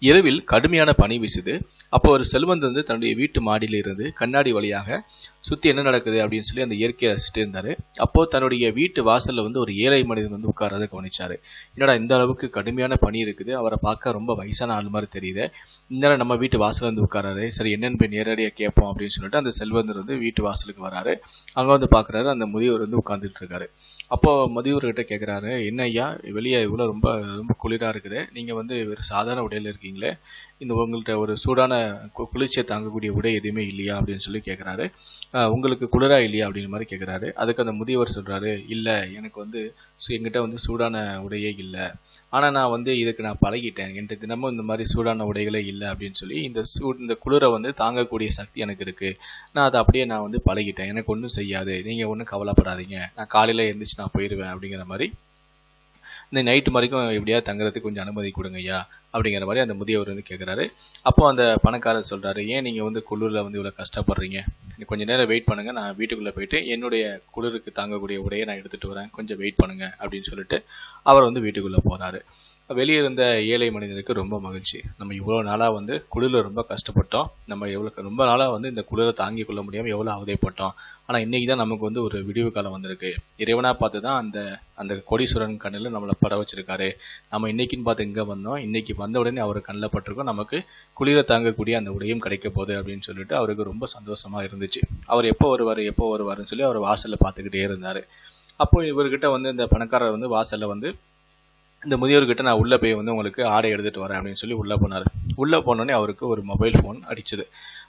இரவில் கடுமையான பனி வீசுது. அப்போ ஒரு செல்வந்த் வந்து தன்னுடைய வீட்டு மாடியில் இருந்து கண்ணாடி வழியாக சுத்தி என்ன நடக்குது அப்படின்னு சொல்லி அந்த இயற்கையை ரசிச்சுட்டு இருந்தார். அப்போ தன்னுடைய வீட்டு வாசல்ல வந்து ஒரு ஏழை மனிதன் வந்து உட்கார்றத கவனிச்சாரு. என்னடா இந்த அளவுக்கு கடுமையான பனி இருக்குது? அவரை பார்க்க ரொம்ப வயசான ஆள் மாதிரி தெரியுது. இந்த நம்ம வீட்டு வாசலில் வந்து உட்காராரு சரி என்னென்னு போய் நேரடியாக கேட்போம் அப்படின்னு சொல்லிட்டு அந்த செல்வந்தர் வந்து வீட்டு வாசலுக்கு வராரு. அங்கே வந்து பார்க்குறாரு. அந்த முதியவர் வந்து உட்காந்துட்டு இருக்காரு. அப்போ மதியூர்கிட்ட கேட்குறாரு என்ன ஐயா வெளியே இவ்வளோ ரொம்ப ரொம்ப குளிராக இருக்குது. நீங்கள் வந்து வெறும் சாதாரண உடையில் இருக்கீங்களே இந்த உங்கள்கிட்ட ஒரு சூடான கு- குளிர்ச்சியை தாங்கக்கூடிய உடை எதுவுமே இல்லையா அப்படின்னு சொல்லி கேட்குறாரு உங்களுக்கு குளிரா இல்லையா அப்படிங்கிற மாதிரி கேட்குறாரு அதுக்கு அந்த முதியவர் சொல்கிறாரு இல்லை எனக்கு வந்து சு- வந்து சூடான உடையே இல்லை. ஆனால் நான் வந்து இதுக்கு நான் பழகிட்டேன். என்கிட்ட தினமும் இந்த மாதிரி சூடான உடைகளே இல்லை அப்படின்னு சொல்லி இந்த சூ இந்த குளிரை வந்து தாங்கக்கூடிய சக்தி எனக்கு இருக்குது நான் அதை அப்படியே நான் வந்து பழகிட்டேன். எனக்கு ஒன்றும் செய்யாது. நீங்கள் ஒன்றும் கவலைப்படாதீங்க. நான் காலையில் எழுந்திரிச்சு நான் போயிடுவேன் அப்படிங்கிற மாதிரி இந்த நைட்டு வரைக்கும் எப்படியா தங்குறதுக்கு கொஞ்சம் அனுமதி கொடுங்க ஐயா அப்படிங்கிற மாதிரி அந்த முதியவர் வந்து கேட்குறாரு அப்போ அந்த பணக்காரர் சொல்கிறாரு ஏன் நீங்கள் வந்து குளிரில் வந்து இவ்வளோ கஷ்டப்படுறீங்க? நீ கொஞ்சம் நேரம் வெயிட் பண்ணுங்கள் நான் வீட்டுக்குள்ளே போயிட்டு என்னுடைய குளிருக்கு தாங்கக்கூடிய உடையை நான் எடுத்துகிட்டு வரேன் கொஞ்சம் வெயிட் பண்ணுங்கள் அப்படின்னு சொல்லிட்டு அவர் வந்து வீட்டுக்குள்ளே போகிறாரு வெளியே இருந்த ஏழை மனிதனுக்கு ரொம்ப மகிழ்ச்சி. நம்ம இவ்வளோ நாளாக வந்து குளிரில் ரொம்ப கஷ்டப்பட்டோம். நம்ம எவ்வளோ ரொம்ப நாளாக வந்து இந்த குளிரை தாங்கி கொள்ள முடியாமல் எவ்வளோ அவதைப்பட்டோம். ஆனால் இன்றைக்கி தான் நமக்கு வந்து ஒரு விடிவு காலம் வந்திருக்கு. இறைவனாக பார்த்து தான் அந்த அந்த கோடீஸ்வரன் கண்ணில் நம்மளை பட வச்சிருக்காரு. நம்ம இன்னைக்குன்னு பார்த்து இங்கே வந்தோம். இன்னைக்கு வந்த உடனே அவர் கண்ணில் பட்டிருக்கோம். நமக்கு குளிரை தாங்கக்கூடிய அந்த உடையும் கிடைக்க போகுது அப்படின்னு சொல்லிட்டு அவருக்கு ரொம்ப சந்தோஷமாக இருந்துச்சு. அவர் எப்போ வருவார் எப்போ வருவாருன்னு சொல்லி அவர் வாசலில் பார்த்துக்கிட்டே இருந்தார். அப்போ இவர்கிட்ட வந்து இந்த பணக்காரர் வந்து வாசலில் வந்து இந்த முதியோர்கிட்ட நான் உள்ளே போய் வந்து உங்களுக்கு ஆடை எடுத்துகிட்டு வரேன் அப்படின்னு சொல்லி உள்ளே போனார். உள்ளே போனோடனே அவருக்கு ஒரு மொபைல் ஃபோன் அடிச்சது.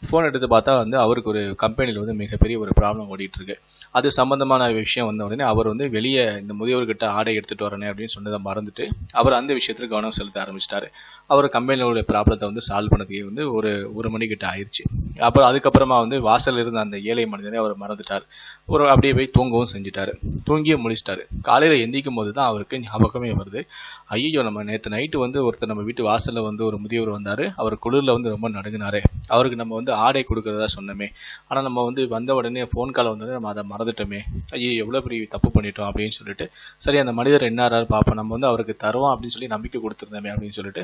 ஃபோன் எடுத்து பார்த்தா வந்து அவருக்கு ஒரு கம்பெனியில் வந்து மிகப்பெரிய ஒரு ப்ராப்ளம் ஓடிட்டுருக்கு. அது சம்மந்தமான விஷயம் வந்த உடனே அவர் வந்து வெளியே இந்த முதியோர்கிட்ட ஆடை எடுத்துகிட்டு வரனே அப்படின்னு சொன்னதை மறந்துட்டு அவர் அந்த விஷயத்தில் கவனம் செலுத்த ஆரம்பிச்சிட்டாரு. அவர் கம்பெனியில் ப்ராப்ளத்தை வந்து சால்வ் பண்ணதுக்கு வந்து ஒரு ஒரு மணிக்கிட்ட ஆயிடுச்சு அப்புறம் அதுக்கப்புறமா வந்து வாசல் இருந்த அந்த ஏழை மனிதனை அவர் மறந்துட்டார். ஒரு அப்படியே போய் தூங்கவும் செஞ்சுட்டாரு. தூங்கியும் முடிச்சிட்டாரு காலையில் எந்திக்கும் போது தான் அவருக்கு ஞாபகமே வருது. ஐயோ நம்ம நேற்று நைட்டு வந்து ஒருத்தர் நம்ம வீட்டு வாசலில் வந்து ஒரு முதியவர் வந்தார். அவர் குளிரில் வந்து ரொம்ப நடுங்கினாரு. அவருக்கு நம்ம வந்து ஆடை கொடுக்குறதா சொன்னோமே. ஆனால் நம்ம வந்து வந்த உடனே ஃபோன் கால் வந்தோடனே நம்ம அதை மறந்துட்டோமே. ஐயோ எவ்வளோ பெரிய தப்பு பண்ணிட்டோம் அப்படின்னு சொல்லிட்டு சரி அந்த மனிதர் என்ன ஆறாரு பார்ப்போம் நம்ம வந்து அவருக்கு தருவோம் அப்படின்னு சொல்லி நம்பிக்கை கொடுத்துருந்தோமே அப்படின்னு சொல்லிட்டு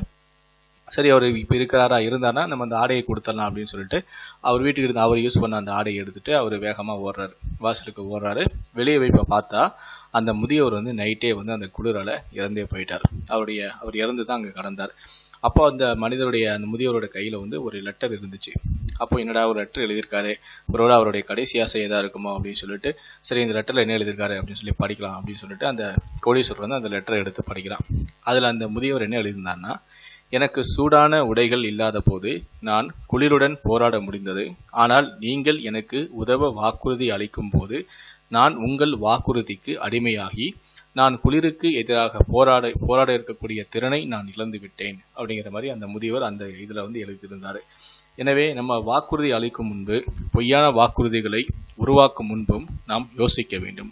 சரி அவர் இப்போ இருக்கிறாரா இருந்தானா நம்ம அந்த ஆடையை கொடுத்துடலாம் அப்படின்னு சொல்லிட்டு அவர் வீட்டுக்கு இருந்த அவர் யூஸ் பண்ண அந்த ஆடையை எடுத்துட்டு அவர் வேகமாக ஓடுறாரு. வாசலுக்கு ஓடுறாரு. வெளியே போய் இப்போ பார்த்தா அந்த முதியவர் வந்து நைட்டே வந்து அந்த குளிரால இறந்தே போயிட்டார். அவருடைய அவர் இறந்து தான் அங்கே கடந்தார். அப்போ அந்த மனிதருடைய அந்த முதியவரோட கையில் வந்து ஒரு லெட்டர் இருந்துச்சு. அப்போ என்னடா ஒரு லெட்டர் எழுதியிருக்காரு? ஒருவேளை அவருடைய கடைசி ஆசை எதாக இருக்குமோ அப்படின்னு சொல்லிட்டு சரி இந்த லெட்டரில் என்ன எழுதியிருக்காரு அப்படின்னு சொல்லி படிக்கலாம் அப்படின்னு சொல்லிட்டு அந்த கோடீஸ்வரர் வந்து அந்த லெட்டரை எடுத்து படிக்கிறான். அதில் அந்த முதியவர் என்ன எழுதியிருந்தாருன்னா எனக்கு சூடான உடைகள் இல்லாதபோது நான் குளிருடன் போராட முடிந்தது. ஆனால் நீங்கள் எனக்கு உதவ வாக்குறுதி அளிக்கும் போது நான் உங்கள் வாக்குறுதிக்கு அடிமையாகி நான் குளிருக்கு எதிராக போராட போராட இருக்கக்கூடிய திறனை நான் இழந்து விட்டேன் அப்படிங்கிற மாதிரி அந்த முதியவர் அந்த இதில் வந்து எழுதியிருந்தார். எனவே நம்ம வாக்குறுதி அளிக்கும் முன்பு பொய்யான வாக்குறுதிகளை உருவாக்கும் முன்பும் நாம் யோசிக்க வேண்டும்.